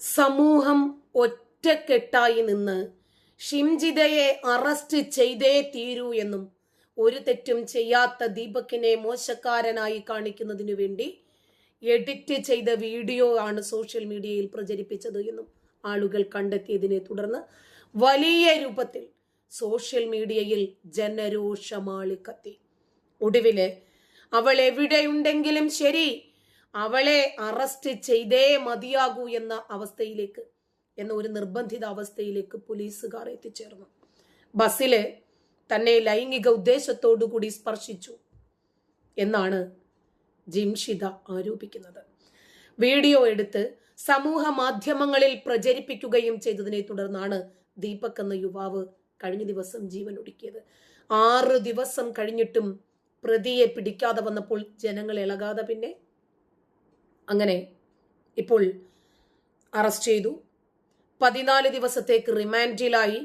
സമൂഹം ഒറ്റക്കെട്ടായി നിന്ന് ഷിംജിതയെ അറസ്റ്റ് ചെയ്തേ തീരൂ എന്നും ഒരു തെറ്റും ചെയ്യാത്ത ദീപക്കിനെ മോശക്കാരനായി കാണിക്കുന്നതിനു വേണ്ടി എഡിറ്റ് ചെയ്ത വീഡിയോ ആണ് സോഷ്യൽ മീഡിയയിൽ പ്രചരിപ്പിച്ചത് എന്നും ആളുകൾ കണ്ടെത്തിയതിനെ തുടർന്ന് വലിയ രൂപത്തിൽ സോഷ്യൽ മീഡിയയിൽ ജനരോഷമാളി കത്തി ഒടുവിൽ അവൾ എവിടെയുണ്ടെങ്കിലും ശരി അവളെ അറസ്റ്റ് ചെയ്തേ മതിയാകൂ എന്ന അവസ്ഥയിലേക്ക് എന്ന ഒരു നിർബന്ധിത അവസ്ഥയിലേക്ക് പോലീസുകാർ എത്തിച്ചേർന്നു. ബസ്സിൽ തന്നെ ലൈംഗിക ഉദ്ദേശത്തോടു കൂടി സ്പർശിച്ചു എന്നാണ് ജിംഷിത ആരോപിക്കുന്നത്. വീഡിയോ എടുത്ത് സമൂഹ മാധ്യമങ്ങളിൽ പ്രചരിപ്പിക്കുകയും ചെയ്തതിനെ തുടർന്നാണ് ദീപക് എന്ന യുവാവ് കഴിഞ്ഞ ദിവസം ജീവൻ ഒടുക്കിയത് ആറ് ദിവസം കഴിഞ്ഞിട്ടും പ്രതിയെ പിടിക്കാതെ വന്നപ്പോൾ ജനങ്ങൾ ഇളകാതെ പിന്നെ അങ്ങനെ ഇപ്പോൾ അറസ്റ്റ് ചെയ്തു. പതിനാല് ദിവസത്തേക്ക് റിമാൻഡിലായി.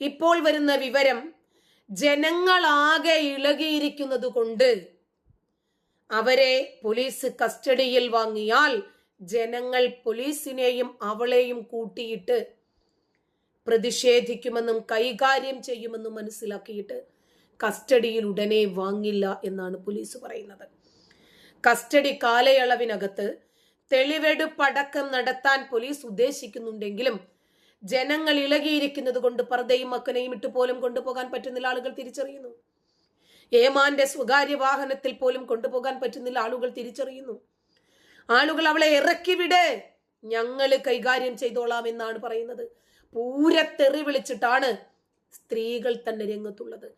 ഇപ്പോൾ വരുന്ന വിവരം ജനങ്ങളാകെ ഇളകിയിരിക്കുന്നത് കൊണ്ട് അവരെ പോലീസ് കസ്റ്റഡിയിൽ വാങ്ങിയാൽ ജനങ്ങൾ പോലീസിനെയും അവളെയും കൂട്ടിയിട്ട് പ്രതിഷേധിക്കുമെന്നും കൈകാര്യം ചെയ്യുമെന്നും മനസ്സിലാക്കിയിട്ട് കസ്റ്റഡിയിൽ ഉടനെ വാങ്ങില്ല എന്നാണ് പോലീസ് പറയുന്നത്. കസ്റ്റഡി കാലയളവിനകത്ത് തെളിവെടുപ്പടക്കം നടത്താൻ പോലീസ് ഉദ്ദേശിക്കുന്നുണ്ടെങ്കിലും ജനങ്ങൾ ഇളകിയിരിക്കുന്നത് കൊണ്ട് പർദ്ദയും മക്കനെയും ഇട്ട് പോലും കൊണ്ടുപോകാൻ പറ്റുന്നില്ല ആളുകൾ തിരിച്ചറിയുന്നു. ഏമാന്റെ സ്വകാര്യ വാഹനത്തിൽ പോലും കൊണ്ടുപോകാൻ പറ്റുന്നില്ല ആളുകൾ തിരിച്ചറിയുന്നു. ആളുകൾ അവളെ ഇറക്കി വിട്. ഞങ്ങൾ കൈകാര്യം ചെയ്തോളാം എന്നാണ് പറയുന്നത്. പൂരത്തെറി വിളിച്ചിട്ടാണ് സ്ത്രീകൾ തന്നെ രംഗത്തുള്ളത്.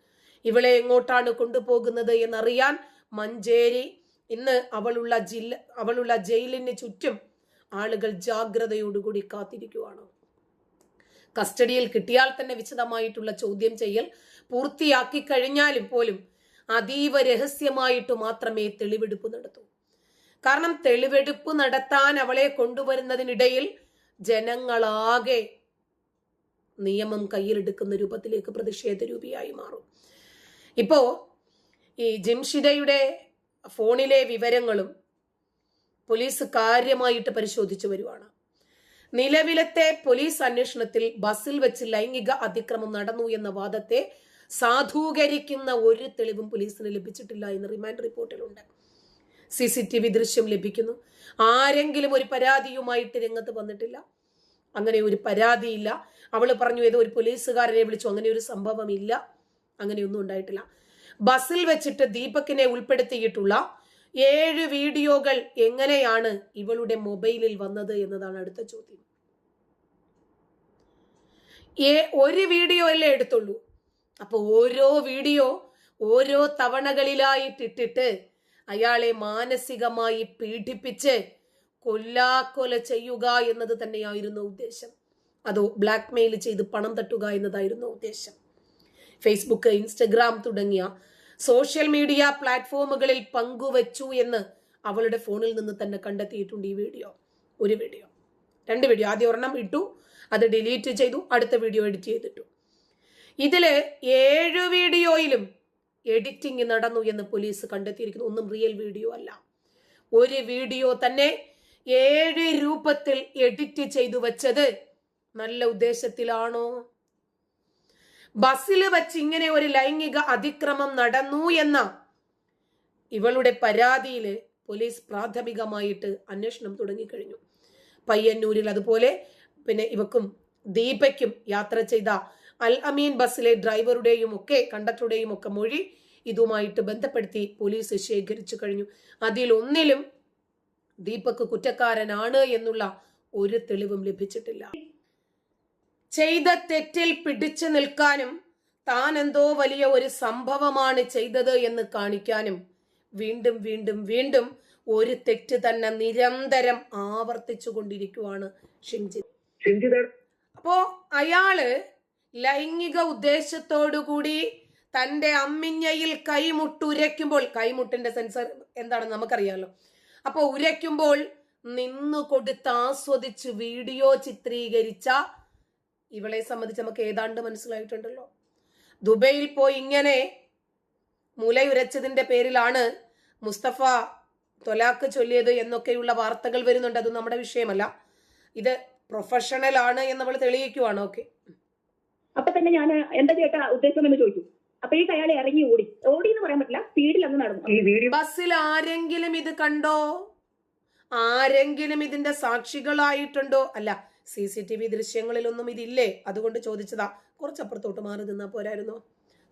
ഇവളെ എങ്ങോട്ടാണ് കൊണ്ടുപോകുന്നത് എന്നറിയാൻ മഞ്ചേരി ഇന്ന് അവളുള്ള ജില്ല അവളുള്ള ജയിലിന് ചുറ്റും ആളുകൾ ജാഗ്രതയോടുകൂടി കാത്തിരിക്കുവാണ്. കസ്റ്റഡിയിൽ കിട്ടിയാൽ തന്നെ വിശദമായിട്ടുള്ള ചോദ്യം ചെയ്യൽ പൂർത്തിയാക്കി കഴിഞ്ഞാലും പോലും അതീവ രഹസ്യമായിട്ട് മാത്രമേ തെളിവെടുപ്പ് നടത്തൂ. കാരണം തെളിവെടുപ്പ് നടത്താൻ അവളെ കൊണ്ടുവരുന്നതിനിടയിൽ ജനങ്ങളാകെ നിയമം കയ്യിലെടുക്കുന്ന രൂപത്തിലേക്ക് പ്രതിഷേധ രൂപിയായി മാറും. ഇപ്പോ ഈ ജിംഷിദയുടെ ഫോണിലെ വിവരങ്ങളും പോലീസ് കാര്യമായിട്ട് പരിശോധിച്ചു വരുവാണ്. നിലവിലത്തെ പോലീസ് അന്വേഷണത്തിൽ ബസ്സിൽ വെച്ച് ലൈംഗിക അതിക്രമം നടന്നു എന്ന വാദത്തെ സാധൂകരിക്കുന്ന ഒരു തെളിവും പോലീസിന് ലഭിച്ചിട്ടില്ല എന്ന് റിമാൻഡ് റിപ്പോർട്ടിലുണ്ട്. സി സി ടി വി ദൃശ്യം ലഭിക്കുന്നു. ആരെങ്കിലും ഒരു പരാതിയുമായിട്ട് രംഗത്ത് വന്നിട്ടില്ല. അങ്ങനെ ഒരു പരാതിയില്ല. അവൾ പറഞ്ഞു ഏതോ ഒരു പോലീസുകാരനെ വിളിച്ചു. അങ്ങനെ ഒരു സംഭവം ഇല്ല അങ്ങനെയൊന്നും ഉണ്ടായിട്ടില്ല. ബസ്സിൽ വെച്ചിട്ട് ദീപക്കിനെ ഉൾപ്പെടുത്തിയിട്ടുള്ള ഏഴ് വീഡിയോകൾ എങ്ങനെയാണ് ഇവളുടെ മൊബൈലിൽ വന്നത് എന്നതാണ് അടുത്ത ചോദ്യം. ഏ ഒരു വീഡിയോ അല്ലേ എടുത്തുള്ളൂ? അപ്പൊ ഓരോ വീഡിയോ ഓരോ തവണകളിലായിട്ടിട്ടിട്ട് അയാളെ മാനസികമായി പീഡിപ്പിച്ച് കൊല്ലാക്കൊല ചെയ്യുക എന്നത് തന്നെയായിരുന്നു ഉദ്ദേശം. അതോ ബ്ലാക്ക്മെയിൽ ചെയ്ത് പണം തട്ടുക എന്നതായിരുന്നു ഉദ്ദേശം. ഫേസ്ബുക്ക് ഇൻസ്റ്റഗ്രാം തുടങ്ങിയ സോഷ്യൽ മീഡിയ പ്ലാറ്റ്ഫോമുകളിൽ പങ്കുവച്ചു എന്ന് അവളുടെ ഫോണിൽ നിന്ന് തന്നെ കണ്ടെത്തിയിട്ടുണ്ട് ഈ വീഡിയോ. ഒരു വീഡിയോ. രണ്ട് വീഡിയോ. ആദ്യം ഒരെണ്ണം ഇട്ടു അത് ഡിലീറ്റ് ചെയ്തു അടുത്ത വീഡിയോ എഡിറ്റ് ചെയ്തിട്ടു. ഇതിൽ ഏഴ് വീഡിയോയിലും എഡിറ്റിംഗ് നടന്നു എന്ന് പോലീസ് കണ്ടെത്തിയിരിക്കുന്നു. ഒന്നും റിയൽ വീഡിയോ അല്ല. ഒരു വീഡിയോ തന്നെ ഏഴ് രൂപത്തിൽ എഡിറ്റ് ചെയ്തു വച്ചത് നല്ല ഉദ്ദേശത്തിലാണോ? ബസ്സിൽ വെച്ച് ഇങ്ങനെ ഒരു ലൈംഗിക അതിക്രമം നടന്നു എന്ന ഇവളുടെ പരാതിയിൽ പോലീസ് പ്രാഥമികമായിട്ട് അന്വേഷണം തുടങ്ങിക്കഴിഞ്ഞു. പയ്യന്നൂരിൽ അതുപോലെ പിന്നെ ഇവക്കും ദീപയ്ക്കും യാത്ര ചെയ്ത അൽ അമീൻ ബസ്സിലെ ഡ്രൈവറുടെയും ഒക്കെ കണ്ടക്ടറുടെയും ഒക്കെ മൊഴി ഇതുമായിട്ട് ബന്ധപ്പെടുത്തി പോലീസ് ശേഖരിച്ചു കഴിഞ്ഞു. അതിലൊന്നിലും ദീപക് കുറ്റക്കാരനാണ് എന്നുള്ള ഒരു തെളിവും ലഭിച്ചിട്ടില്ല. ചെയ്ത തെറ്റിൽ പിടിച്ചു നിൽക്കാനും താൻ എന്തോ വലിയ ഒരു സംഭവമാണ് ചെയ്തത് എന്ന് കാണിക്കാനും വീണ്ടും വീണ്ടും വീണ്ടും ഒരു തെറ്റ് തന്നെ നിരന്തരം ആവർത്തിച്ചു കൊണ്ടിരിക്കുവാണ് അപ്പോ അയാൾ ലൈംഗിക ഉദ്ദേശത്തോടുകൂടി തന്റെ അമ്മിഞ്ഞയിൽ കൈമുട്ടുരയ്ക്കുമ്പോൾ കൈമുട്ടിന്റെ സെൻസർ എന്താണെന്ന് നമുക്കറിയാലോ. അപ്പോൾ ഉരയ്ക്കുമ്പോൾ നിന്നു കൊടുത്ത് ആസ്വദിച്ച് വീഡിയോ ചിത്രീകരിച്ച ഇവളെ സംബന്ധിച്ച് നമുക്ക് ഏതാണ്ട് മനസ്സിലായിട്ടുണ്ടല്ലോ. ദുബൈയിൽ പോയി ഇങ്ങനെ മുലയുരച്ചതിന്റെ പേരിലാണ് മുസ്തഫ തൊലാക്ക് ചൊല്ലിയത് എന്നൊക്കെയുള്ള വാർത്തകൾ വരുന്നുണ്ട്. അത് നമ്മുടെ വിഷയമല്ല. ഇത് പ്രൊഫഷണൽ ആണ് എന്ന് നമ്മൾ തെളിയിക്കുവാണ്. ഓക്കെ. അപ്പൊ തന്നെ ഞാൻ എന്താ ചേട്ടാ ഉദ്ദേശം എന്ന് ചോദിച്ചു ഈ അയാൾ ഇറങ്ങി ഓടി. ഓടി എന്ന് പറയാൻ പറ്റില്ല സ്പീഡിൽ അങ്ങ് നടന്നു. ഈ വീഡിയോ ബസ്സിൽ ആരെങ്കിലും ഇത് കണ്ടോ? ആരെങ്കിലും ഇതിന്റെ സാക്ഷികളായിട്ടുണ്ടോ? അല്ല സി സി ടി വി ദൃശ്യങ്ങളിലൊന്നും ഇതില്ലേ? അതുകൊണ്ട് ചോദിച്ചതാ. കുറച്ചപ്പുറത്തോട്ട് മാറി നിന്നാ പോരായിരുന്നോ?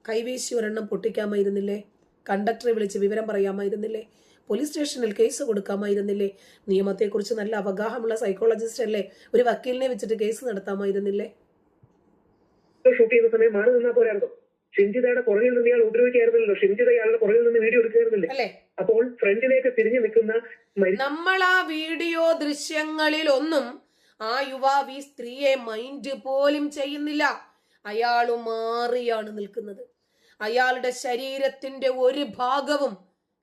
കൈവീശി ഒരെണ്ണം പൊട്ടിക്കാമായിരുന്നില്ലേ? കണ്ടക്ടറെ വിളിച്ച് വിവരം പറയാമായിരുന്നില്ലേ? പോലീസ് സ്റ്റേഷനിൽ കേസ് കൊടുക്കാമായിരുന്നില്ലേ? നിയമത്തെക്കുറിച്ച് നല്ല അവഗാഹമുള്ള സൈക്കോളജിസ്റ്റ് അല്ലേ? ഒരു വക്കീലിനെ വെച്ചിട്ട് കേസ് നടത്താമായിരുന്നില്ലേ? ഷൂട്ട് ചെയ്യുന്ന സമയം മാറി നിന്നാ പോരായിരുന്നോ? ഷിഞ്ചിതയുടെ പുറകിൽ നിന്ന് ഇയാൾ ഉപദ്രവിക്കായിരുന്നല്ലോ ഷിഞ്ചിത ഇയാളുടെ പുറകിൽ നിന്ന് വീഡിയോ എടുക്കായിരുന്നില്ലേ അപ്പോൾ ഫ്രണ്ടിലേക്ക് തിരിഞ്ഞു നിൽക്കുന്ന നമ്മൾ ആ വീഡിയോ ദൃശ്യങ്ങളിൽ ഒന്നും ആ യുവാവ് ഈ സ്ത്രീയെ മൈൻഡ് പോലും ചെയ്യുന്നില്ല. അയാൾ മാറിയാണ് നിൽക്കുന്നത്. അയാളുടെ ശരീരത്തിന്റെ ഒരു ഭാഗവും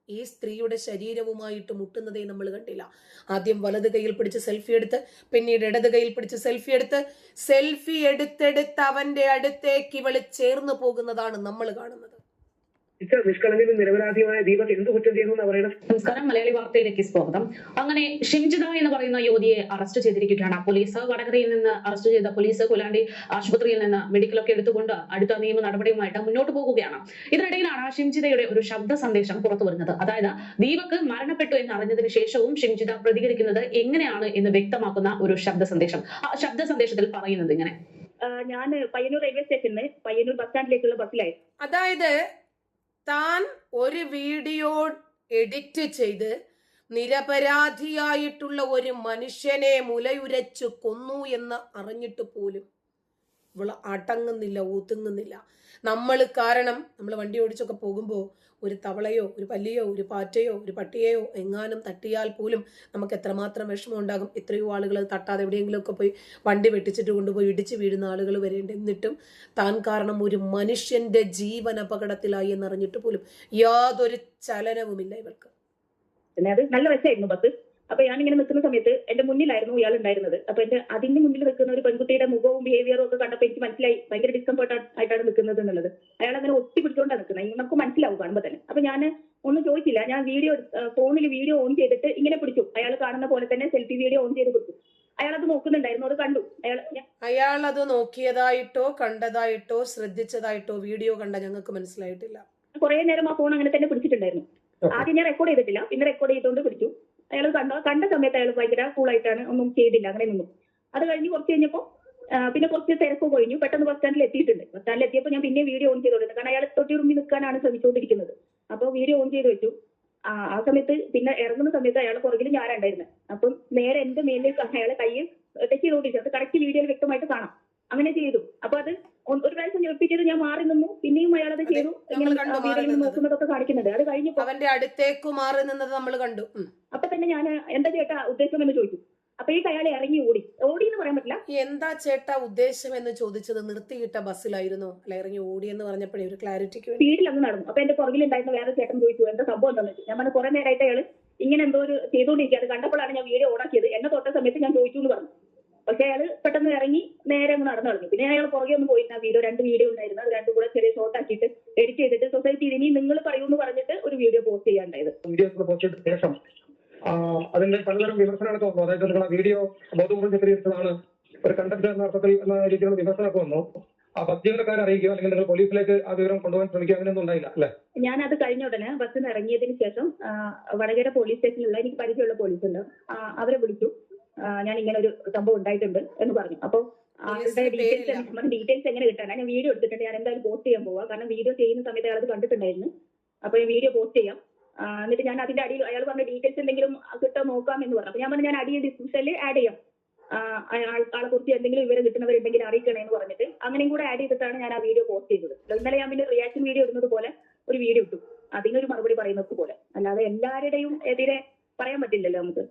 ഈ സ്ത്രീയുടെ ശരീരവുമായിട്ട് മുട്ടുന്നതേ നമ്മൾ കണ്ടില്ല. ആദ്യം വലത് കയ്യിൽ പിടിച്ച് സെൽഫി എടുത്ത് പിന്നീട് ഇടത് കയ്യിൽ പിടിച്ച് സെൽഫി എടുത്ത് സെൽഫി എടുത്തെടുത്ത് അവന്റെ അടുത്തേക്ക് ഇവൾ ചേർന്ന് പോകുന്നതാണ് നമ്മൾ കാണുന്നത്. ഇത്ര നിഷ്കളങ്കനും നിരപരാധിയുമായ ദീപക് എന്ത് കുറ്റം ചെയ്യുന്നു എന്ന് പറയുന്നത്? നമസ്കാരം. മലയാളി വാർത്തയിലേക്ക് സ്വാഗതം. അങ്ങനെ ഷിംജിത എന്ന് പറയുന്ന യുവതിയെ അറസ്റ്റ് ചെയ്തിരിക്കുകയാണ്. പോലീസ് വടകരയിൽ നിന്ന് അറസ്റ്റ് ചെയ്ത പോലീസ് കൊലാണ്ടി ആശുപത്രിയിൽ നിന്ന് മെഡിക്കലൊക്കെ എടുത്തുകൊണ്ട് അടുത്ത നിയമ നടപടിയുമായിട്ട് മുന്നോട്ട് പോകുകയാണ്. ഇതിനിടയിലാണ് ഷിംജിതയുടെ ഒരു ശബ്ദ സന്ദേശം പുറത്തു വരുന്നത്. അതായത് ദീപക് മരണപ്പെട്ടു എന്ന് അറിഞ്ഞതിന് ശേഷവും ഷിംജിത പ്രതികരിക്കുന്നത് എങ്ങനെയാണ് എന്ന് വ്യക്തമാക്കുന്ന ഒരു ശബ്ദ സന്ദേശം. ആ ശബ്ദ സന്ദേശത്തിൽ പറയുന്നത് ഇങ്ങനെ. ഞാൻ പയ്യന്നൂർ റെയിൽവേ സ്റ്റേഷനിൽ പയ്യന്നൂർ ബസ് സ്റ്റാൻഡിലേക്കുള്ള ബസ്സിലായി അതായത് താൻ ഒരു വീഡിയോ എഡിറ്റ് ചെയ്ത് നിരപരാധിയായിട്ടുള്ള ഒരു മനുഷ്യനെ മുലയുരച്ചു കൊന്നു എന്ന് അറിഞ്ഞിട്ട് പോലും ഇവൾ അടങ്ങുന്നില്ല ഒതുങ്ങുന്നില്ല. നമ്മൾ കാരണം നമ്മൾ വണ്ടി ഓടിച്ചൊക്കെ പോകുമ്പോൾ ഒരു തവളയോ ഒരു പല്ലിയോ ഒരു പാറ്റയോ ഒരു പട്ടിയെയോ എങ്ങാനും തട്ടിയാൽ പോലും നമുക്ക് എത്രമാത്രം വിഷമം ഉണ്ടാകും എത്രയോ ആളുകൾ തട്ടാതെ എവിടെയെങ്കിലുമൊക്കെ പോയി വണ്ടി വെട്ടിച്ചിട്ട് കൊണ്ടുപോയി ഇടിച്ച് വീഴുന്ന ആളുകൾ വരെയുണ്ട് എന്നിട്ടും താൻ കാരണം ഒരു മനുഷ്യന്റെ ജീവൻ അപകടത്തിലായി എന്നറിഞ്ഞിട്ട് പോലും യാതൊരു ചലനവുമില്ല ഇവൾക്ക്. അത് നല്ല രസമായിരുന്നു ബസ്. അപ്പൊ ഞാൻ ഇങ്ങനെ നിൽക്കുന്ന സമയത്ത് എന്റെ മുന്നിലായിരുന്നു ഇയാൾ ഉണ്ടായിരുന്നത് അപ്പൊ എന്റെ അതിന്റെ മുന്നിൽ നിൽക്കുന്ന ഒരു പെൺകുട്ടിയുടെ മുഖവും ബിഹേവിയറും ഒക്കെ കണ്ടപ്പോൾ എനിക്ക് മനസ്സിലായി. ഭയങ്കര ഡിസ്കംഫർട്ട് ആയിട്ടാണ് നിൽക്കുന്നത് എന്നുള്ളത്. അയാൾ അങ്ങനെ ഒട്ടി പിടിച്ചോണ്ടാണ് നിൽക്കുന്നത്. നമുക്ക് മനസ്സിലാവും കാണുമ്പോൾ തന്നെ. അപ്പൊ ഞാൻ ഒന്നും ചോദിച്ചില്ല. ഞാൻ വീഡിയോ ഫോണിൽ വീഡിയോ ഓൺ ചെയ്തിട്ട് ഇങ്ങനെ പിടിച്ചു. അയാൾ കാണുന്ന പോലെ തന്നെ സെൽഫി വീഡിയോ ഓൺ ചെയ്ത് കൊടുത്തു അയാൾ അത് നോക്കുന്നുണ്ടായിരുന്നു. അത് കണ്ടു. അയാൾ അയാൾ അത് നോക്കിയതായിട്ടോ കണ്ടതായിട്ടോ ശ്രദ്ധിച്ചതായിട്ടോ വീഡിയോ കണ്ട ഞങ്ങൾക്ക് മനസ്സിലായിട്ടില്ല. കുറെ നേരം ആ ഫോൺ അങ്ങനെ തന്നെ പിടിച്ചിട്ടുണ്ടായിരുന്നു. ആദ്യം ഞാൻ റെക്കോർഡ് ചെയ്തിട്ടില്ല. പിന്നെ റെക്കോർഡ് ചെയ്തുകൊണ്ട് പിടിച്ചു. അയാൾ കണ്ട കണ്ട സമയത്ത് അയാൾ ഭയങ്കര കൂളായിട്ടാണ് ഒന്നും ചെയ്തില്ല അങ്ങനെ നിന്നു. അത് കഴിഞ്ഞ് കുറച്ച് കഴിഞ്ഞപ്പോൾ പിന്നെ കുറച്ച് തിരക്ക് കഴിഞ്ഞു. പെട്ടെന്ന് ബസ് സ്റ്റാൻഡിൽ എത്തിയിട്ടുണ്ട്. ബസ് സ്റ്റാൻഡിൽ എത്തിയപ്പോൾ ഞാൻ പിന്നെ വീഡിയോ ഓൺ ചെയ്തോണ്ട് കാരണം അയാൾ തൊട്ടി റൂമിൽ നിൽക്കാനാണ് ശ്രമിച്ചുകൊണ്ടിരിക്കുന്നത് അപ്പോൾ വീഡിയോ ഓൺ ചെയ്ത് വെച്ചു. ആ സമയത്ത് പിന്നെ ഇറങ്ങുന്ന സമയത്ത് അയാൾ പുറകിൽ ഞാനുണ്ടായിരുന്നത് അപ്പം നേരെ എന്റെ മേലിലേക്ക് അയാളെ കൈ ടച്ച് ചെയ്തുകൊണ്ടിരിച്ചു അത് കറക്റ്റ് വീഡിയോയിൽ വ്യക്തമായിട്ട് കാണാം. അങ്ങനെ ചെയ്തു. അപ്പൊ അത് ഒരു പ്രാവശ്യം ഞെപ്പിച്ചത് ഞാൻ മാറി നിന്നു. പിന്നെയും അയാൾ അത് ചെയ്തു. നോക്കുന്നതൊക്കെ കാണിക്കുന്നുണ്ട്. അത് കഴിഞ്ഞു അവന്റെ അടുത്തേക്ക് മാറി നിന്നത് നമ്മൾ കണ്ടു. അപ്പൊ തന്നെ ഞാൻ എന്താ ചേട്ടാ ഉദ്ദേശം എന്ന് ചോദിച്ചു. ഈ അയാൾ ഇറങ്ങി ഓടി. ഓടി എന്ന് പറയാൻ പറ്റില്ല. എന്താ ചേട്ടാ ഉദ്ദേശം എന്ന് ചോദിച്ചത്? നിർത്തിയിട്ട ബസ്സിലായിരുന്നു. അല്ല ഇറങ്ങി ഓടി എന്ന് പറഞ്ഞപ്പോഴേ ഒരു ക്ലാരിറ്റിക്ക് അങ്ങ് നടന്നു. അപ്പൊ എന്റെ പുറകിലുണ്ടായിരുന്ന വേറെ ചേട്ടൻ ചോദിച്ചു എന്താ സംഭവം എന്താണെന്ന് വെച്ചു? ഞാൻ പറഞ്ഞു കുറെ നേരമായിട്ട് അയാൾ ഇങ്ങനെ എന്തോ ഒരു ചെയ്തുകൊണ്ടിരിക്കുക അത് കണ്ടപ്പോഴാണ് ഞാൻ വീഡിയോ ഓണാക്കിയത് എന്നെ തൊട്ട സമയത്ത് ഞാൻ ചോദിച്ചു എന്ന് പറഞ്ഞു. പക്ഷെ അയാൾ പെട്ടെന്ന് ഇറങ്ങി നേരെ അങ്ങ് നടന്നു തുടങ്ങി പിന്നെ അയാൾ പുറകെ ഒന്ന് പോയിരുന്നു ആ വീഡിയോ രണ്ട് വീഡിയോ ഉണ്ടായിരുന്നു. അത് രണ്ടും കൂടെ ചെറിയ ഷോർട്ട് ആക്കിയിട്ട് എഡിറ്റ് ചെയ്തിട്ട് സൊസൈറ്റി ഇനി നിങ്ങൾ പറയൂ എന്ന് പറഞ്ഞിട്ട് ഒരു വീഡിയോ പോസ്റ്റ് ചെയ്യാണ്ടായത് വീഡിയോ പോസ്റ്റ് ചെയ്ത ശേഷം അതിന്റെ പലതരം വിമർശനങ്ങളൊക്കെ വന്നു. അതായത് നിങ്ങൾ ആ വീഡിയോ ബോധപൂർവം ചിത്രീകരിച്ചതാണ് ഒരു കണ്ടന്റ് എന്ന അർത്ഥത്തിൽ എന്ന രീതിയിലുള്ള വിമർശനമൊക്കെ വന്നു. ആ ബസ് ജീവനക്കാരെ അറിയിക്കുക അല്ലെങ്കിൽ നിങ്ങൾ പോലീസിലേക്ക് ആ വിവരം കൊണ്ടുപോകാൻ ശ്രമിക്കുക അങ്ങനെയൊന്നും ഉണ്ടായില്ല അല്ലെ? ഞാൻ അത് കഴിഞ്ഞ ഉടനെ ബസ്സിൽ ഇറങ്ങിയതിന് ശേഷം വടകര പോലീസ് സ്റ്റേഷനിലുള്ള എനിക്ക് പരിചയമുള്ള പോലീസ് ഉണ്ട്. അവരെ വിളിച്ചു. ഞാൻ ഇങ്ങനെ ഒരു സംഭവം ഉണ്ടായിട്ടുണ്ട് എന്ന് പറഞ്ഞു. അപ്പൊ ആളുടെ പോലീസിന് ഡീറ്റെയിൽസ്. ഡീറ്റെയിൽസ് എങ്ങനെ കിട്ടാനാ? ഞാൻ വീഡിയോ എടുത്തിട്ടുണ്ട്. ഞാൻ എന്തായാലും പോസ്റ്റ് ചെയ്യാൻ പോവാ. കാരണം വീഡിയോ ചെയ്യുന്ന സമയത്ത് അയാൾ അത് കണ്ടിട്ടുണ്ടായിരുന്നു. അപ്പൊ ഞാൻ വീഡിയോ പോസ്റ്റ് ചെയ്യാം. എന്നിട്ട് ഞാൻ അതിന്റെ അടിയിൽ അയാൾ പറഞ്ഞ ഡീറ്റെയിൽസ് എന്തെങ്കിലും കിട്ടാൻ നോക്കാം എന്ന് പറഞ്ഞു. അപ്പൊ ഞാൻ പറഞ്ഞു ഞാൻ അടിയിൽ ഡിസ്ക്രിപ്ഷനിൽ ആഡ് ചെയ്യാം. ആളെ കുറിച്ച് എന്തെങ്കിലും വിവരം കിട്ടുന്നവരുണ്ടെങ്കിൽ അറിയിക്കണേ എന്ന് പറഞ്ഞിട്ട് അങ്ങനെയും കൂടെ ആഡ് ചെയ്തിട്ടാണ് ഞാൻ ആ വീഡിയോ പോസ്റ്റ് ചെയ്തത്. ഇന്നലെ ഞാൻ പിന്നെ റിയാക്ഷൻ വീഡിയോ ഇടുന്നത് പോലെ ഒരു വീഡിയോ ഇട്ടു. അതിനൊരു മറുപടി പറയുന്നത് പോലെ. അല്ലാതെ എല്ലാവരുടെയും എതിരെ പറയാൻ പറ്റില്ലല്ലോ നമുക്ക്.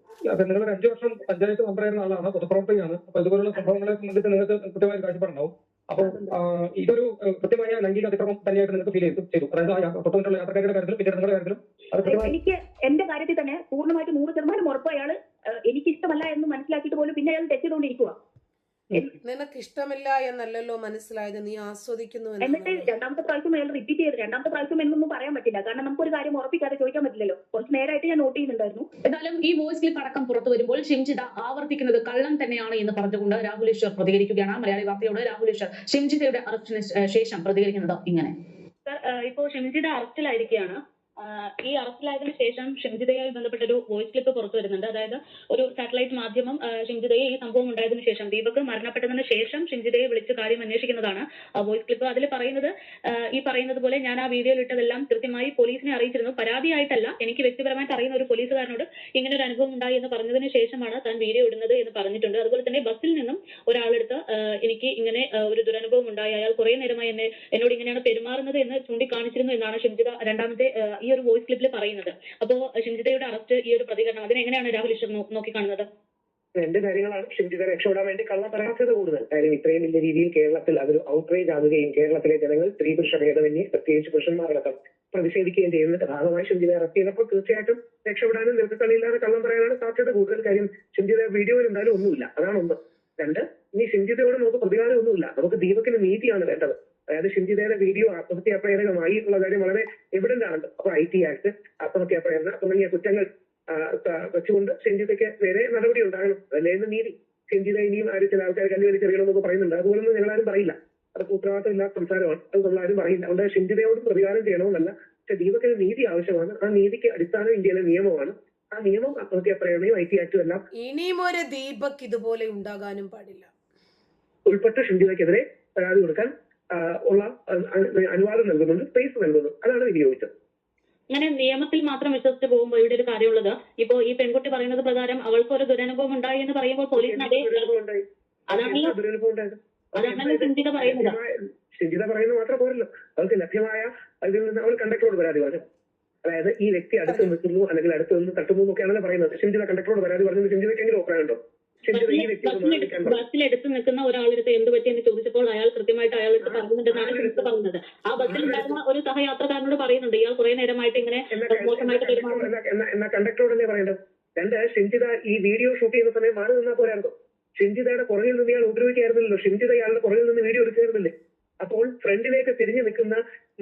നിങ്ങൾ അഞ്ചു വർഷം പഞ്ചായത്ത് മെമ്പറായിരുന്ന ആളാണ് പൊതുപ്രവർത്തകയാണ് അപ്പൊ ഇതുപോലുള്ള സംഭവങ്ങളെ സംബന്ധിച്ച് നിങ്ങൾക്ക് കൃത്യമായ കാഴ്ചപ്പാടുണ്ടാവും. അപ്പോൾ ഇതൊരു കൃത്യമായ ലൈംഗിക അതിക്രമം തന്നെയായിട്ട് നിങ്ങൾക്ക് ഫീൽ ചെയ്തു ചെയ്തു. അതായത് യാ- യാത്രക്കാരുടെ കാര്യത്തിലും പിന്നീട് നിങ്ങളുടെ കാര്യത്തിലും എനിക്ക് എന്റെ കാര്യത്തിൽ തന്നെ പൂർണമായിട്ട് നൂറ് ശതമാനം ഉറപ്പ് അയാൾ എനിക്ക് ഇഷ്ടമല്ല എന്ന് മനസ്സിലാക്കിയിട്ട് പോലും പിന്നെ അയാൾ തെറ്റ് ചെയ്തുകൊണ്ടിരിക്കുക നിനക്ക് ഇഷ്ടമില്ല എന്നല്ലല്ലോ മനസ്സിലായത്? നീ ആസ്വദിക്കുന്നു എന്നിട്ട് രണ്ടാമത്തെ പ്രാവശ്യം അയാൾ റിപ്പീറ്റ് ചെയ്ത്. രണ്ടാമത്തെ പ്രാവശ്യം എന്നൊന്നും പറയാൻ പറ്റില്ല. കാരണം നമുക്ക് ഒരു കാര്യം ഉറപ്പിക്കാതെ ചോദിക്കാൻ പറ്റില്ലല്ലോ. കുറച്ച് നേരമായിട്ട് ഞാൻ നോട്ട് ചെയ്യുന്നുണ്ടായിരുന്നു. എന്നാലും ഈ വോയിസ് ക്ലിപ്പ് അടക്കം പുറത്തു വരുമ്പോൾ ഷിംജിത ആവർത്തിക്കുന്നത് കള്ളം തന്നെയാണ് എന്ന് പറഞ്ഞുകൊണ്ട് രാഹുൽ ഈശ്വർ പ്രതികരിക്കുകയാണ്. മലയാളി വാർത്തയോട് രാഹുൽ ഈശ്വർ ഷിംജിതയുടെ അറസ്റ്റിന് ശേഷം പ്രതികരിക്കുന്നത് ഇങ്ങനെ. സർ ഇപ്പോ ഷിംജിത അറസ്റ്റിലായിരിക്കുകയാണ് ഈ അറസ്റ്റിലായതിനു ശേഷം ഷിംജിതയുമായി ബന്ധപ്പെട്ട ഒരു വോയിസ് ക്ലിപ്പ് പുറത്തു വരുന്നുണ്ട്. അതായത് ഒരു സാറ്റലൈറ്റ് മാധ്യമം ഷിംജിതയെ ഈ സംഭവം ഉണ്ടായതിനു ശേഷം ദീപക് മരണപ്പെട്ടതിന് ശേഷം ഷിംജിതയെ വിളിച്ച് കാര്യം അന്വേഷിക്കുന്നതാണ് വോയിസ് ക്ലിപ്പ്. അതിൽ പറയുന്നത് ഈ പറയുന്നത് പോലെ ഞാൻ ആ വീഡിയോയിൽ ഇട്ടതെല്ലാം കൃത്യമായി പോലീസിനെ അറിയിച്ചിരുന്നു. പരാതിയായിട്ടല്ല എനിക്ക് വ്യക്തിപരമായിട്ട് അറിയുന്ന ഒരു പോലീസുകാരനോട് ഇങ്ങനെ ഒരു അനുഭവം ഉണ്ടായി എന്ന് പറഞ്ഞതിന് ശേഷമാണ് താൻ വീഡിയോ ഇടുന്നത് എന്ന് പറഞ്ഞിട്ടുണ്ട്. അതുപോലെ തന്നെ ബസ്സിൽ നിന്നും ഒരാളെടുത്ത് എനിക്ക് ഇങ്ങനെ ഒരു ദുരനുഭവം ഉണ്ടായി. അയാൾ കുറെ നേരമായി എന്നെ എന്നോട് ഇങ്ങനെയാണ് പെരുമാറുന്നത് എന്ന് ചൂണ്ടിക്കാണിച്ചിരുന്നു എന്നാണ് ഷിംജിത രണ്ടാമത്തെ ഈ ഒരു വോയിസ് ക്ലിപ്പിൽ പറയുന്നത്. അപ്പോ ഷിൻജിതയുടെ അറസ്റ്റ് ഈ ഒരു പ്രതികരണം അതിനെങ്ങനെയാണ് രാഹുൽ ഈശ്വർ നോക്കി നോക്കിക്കാണുന്നത്? രണ്ട് കാര്യങ്ങളാണ് ഷിംജിത രക്ഷപ്പെടാൻ വേണ്ടി കള്ള പറയാൻ കൂടുതൽ. കാര്യം ഇത്രയും വലിയ രീതിയിൽ കേരളത്തിൽ അതൊരു ഔട്ട്റേജ് ആകുകയും കേരളത്തിലെ ജനങ്ങൾ സ്ത്രീ പുരുഷ ഭേദമന്യേ പ്രത്യേകിച്ച് പുരുഷന്മാരടക്കം പ്രതിഷേധിക്കുകയും ചെയ്യുന്നതിന്റെ ഭാഗമായി ഷിംജിത അറസ്റ്റ് ചെയ്തപ്പോൾ തീർച്ചയായിട്ടും രക്ഷപ്പെടാനും നിർത്തിത്തള്ളിയില്ലാതെ കള്ളം പറയാനാണ് സാധ്യത കൂടുതൽ. കാര്യം ഷിംജിത വീഡിയോയിൽ എന്തായാലും ഒന്നുമില്ല. അതാണ് ഒന്ന്. രണ്ട് ഇനി ഷിംജിതയോട് നമുക്ക് പ്രതികാരം ഒന്നുമില്ല നമുക്ക് ദീപക്കിന് നീതിയാണ് വേണ്ടത്. അതായത് ഷിൻജിതയുടെ വീഡിയോ ആത്മഹത്യാ പ്രേരകമായി എന്നുള്ള കാര്യം വളരെ എവിഡന്റ് ആണ് അപ്പൊ ഐ ടി ആക്ട് ആത്മഹത്യാ പ്രേരണ തുടങ്ങിയ കുറ്റങ്ങൾ വെച്ചുകൊണ്ട് ഷിൻജിതയ്ക്ക് നേരെ നടപടി ഉണ്ടാകണം. അതല്ലേ നീതി. ഷിൻജിത ഇനിയും ആരും ചില ആൾക്കാർ കല്ല് വലിച്ചെറിയണമെന്നൊക്കെ പറയുന്നുണ്ട്. അതുപോലൊന്നും ഞങ്ങളാരും പറയില്ല. അതൊക്കെ ഉത്തരവാദിത്തമില്ലാത്ത സംസാരമാണ്. അത് നമ്മളാരും പറയില്ല. അതുകൊണ്ട് ഷിൻജിതയോട് പ്രതികാരം ചെയ്യണമെന്നല്ല. പക്ഷെ ദീപക്കിന് നീതി ആവശ്യമാണ്. ആ നീതിക്ക് അടിസ്ഥാനം ഇന്ത്യയിലെ നിയമമാണ്. ആ നിയമം ആത്മഹത്യാ പ്രേരണയും ഐ ടി ആക്ടും എല്ലാം ഇനിയും ഒരു ദീപക് ഇതുപോലെ ഉണ്ടാകാനും പാടില്ല. ഉൾപ്പെട്ട ഷിൻജിതയ്ക്കെതിരെ പരാതി കൊടുക്കാൻ ഉള്ള അനുവാദം നൽകുന്നുണ്ട് സ്പേസ് നൽകുന്നു. അതാണ് വിനിയോഗിച്ചത്. അങ്ങനെ നിയമത്തിൽ മാത്രം വിശ്വസിച്ച് പോകുമ്പോൾ ഇവിടെ ഒരു കാര്യമുള്ളത് ഇപ്പോ ഈ പെൺകുട്ടി പറയുന്നത് പ്രകാരം അവൾക്ക് ഒരു ദുരനുഭവം ഉണ്ടായി എന്ന് പറയുമ്പോൾ പോലീസിന് അതേ അതാണല്ലോ അതാണല്ലോ ഷിംജിത പറയുന്നത്. ഷിംജിത പറയുന്നത് മാത്രം പോരല്ലോ. അവൾക്ക് ലഭ്യമായ അതിൽ നിന്ന് അവൾ കണ്ടക്ടറോട് പരാതി പറഞ്ഞു. അതായത് ഈ വ്യക്തി അടുത്ത് നിൽക്കുന്നു അല്ലെങ്കിൽ അടുത്ത് നിന്ന് തട്ടുന്നു എന്നൊക്കെയാണല്ലോ പറയുന്നത്. ശുചിത കണ്ടക്ടറോട് പരാതി പറഞ്ഞു ഷിംജിതയ്ക്ക് എങ്കിലും അഭിപ്രായമുണ്ടോ ബസ്സിൽ എടുത്ത് നിൽക്കുന്ന ഒരാളെടുത്ത് എന്ത് പറ്റിയെന്ന് ചോദിച്ചപ്പോൾ അയാൾ കൃത്യമായിട്ട് അയാളെടുത്ത് പറയുന്നുണ്ടെന്നാണ് ഷിംജിത പറയുന്നത് ആ ബസ്സിൽ ഉണ്ടായിരുന്ന ഒരു സഹയാത്രക്കാരനോട് പറയുന്നുണ്ട്. ഇയാൾ കുറെ നേരമായിട്ട് ഇങ്ങനെ മോശമായിട്ട് പെരുമാറുന്നു. കണ്ടക്ടറോടല്ലേ പറയേണ്ടത്? രണ്ട് ഷിംജിത ഈ വീഡിയോ ഷൂട്ട് ചെയ്യുന്ന സമയം മാറി നിന്നാ പോരായിരുന്നു? ഷിംജിതയുടെ പുറകിൽ നിന്ന് ഇയാൾ ഉപദ്രവിക്കായിരുന്നല്ലോ ഷിംജിത ഇയാളുടെ പുറകിൽ നിന്ന് വീഡിയോ എടുക്കായിരുന്നില്ലേ? അപ്പോൾ ഫ്രണ്ടിലേക്ക് തിരിഞ്ഞു നിൽക്കുന്ന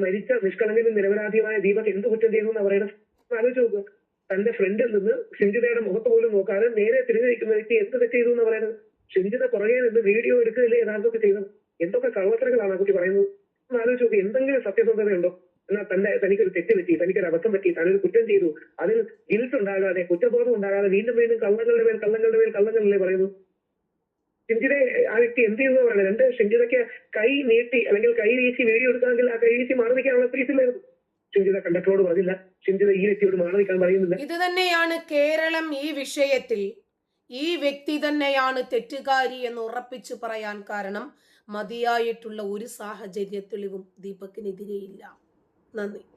മരിച്ച നിഷ്കളങ്കനും നിരപരാധിയുമായ ദീപക് എന്ത് കുറ്റം ചെയ്യുന്നു എന്ന് പറയുന്നത് ആലോചിച്ച് നോക്കുക. തന്റെ ഫ്രണ്ടിൽ നിന്ന് ഷിഞ്ചിതയുടെ മുഖത്ത് പോലും നോക്കാതെ നേരെ തിരിഞ്ഞു നിൽക്കുന്ന വ്യക്തി എന്ത് തെറ്റ് ചെയ്തു എന്ന് പറയുന്നത്? ഷിഞ്ചിത പുറകെ നിന്ന് വീഡിയോ എടുക്കുകയല്ലേ യഥാർത്ഥത്തിൽ ചെയ്തത് എന്തൊക്കെ കള്ളത്തരങ്ങളാണ് ആ കുട്ടി പറയുന്നത്? ഒന്ന് ആലോചിച്ച് നോക്കി എന്തെങ്കിലും സത്യസന്ധതയുണ്ടോ? എന്നാൽ തന്റെ തനിക്കൊരു തെറ്റ് പറ്റി തനിക്കൊരു അബദ്ധം പറ്റി താനൊരു കുറ്റം ചെയ്തു അതിൽ ഗിൽറ്റ് ഉണ്ടാകാതെ കുറ്റബോധം ഉണ്ടാകാതെ വീണ്ടും വീണ്ടും കള്ളങ്ങളുടെ മേൽ കള്ളങ്ങളുടെ മേൽ കള്ളങ്ങളല്ലേ പറയുന്നു ഷിംജിതെ ആ വ്യക്തി എന്ത് ചെയ്തു എന്ന് പറയുന്നത്? രണ്ട് ഷിഞ്ചിതയ്ക്ക് കൈ നീട്ടി അല്ലെങ്കിൽ കൈ വീശി വീഡിയോ എടുക്കാമെങ്കിൽ ആ കൈ വീശി മാറി നിൽക്കാനുള്ള സ്പേസ് ഇല്ലായിരുന്നു. ഷിംജിത കണ്ടക്ടറോട് പറഞ്ഞില്ല. ചിന്തിത ഈ വ്യക്തിയോട് മാറി നിൽക്കാൻ പറയുന്നില്ല. ഇത് തന്നെയാണ് കേരളം ഈ വിഷയത്തിൽ. ഈ വ്യക്തി തന്നെയാണ് തെറ്റുകാരി എന്ന് ഉറപ്പിച്ചു പറയാൻ കാരണം മതിയായിട്ടുള്ള ഒരു സാഹചര്യ തെളിവും ദീപക്കിനെതിരെയില്ല. നന്ദി.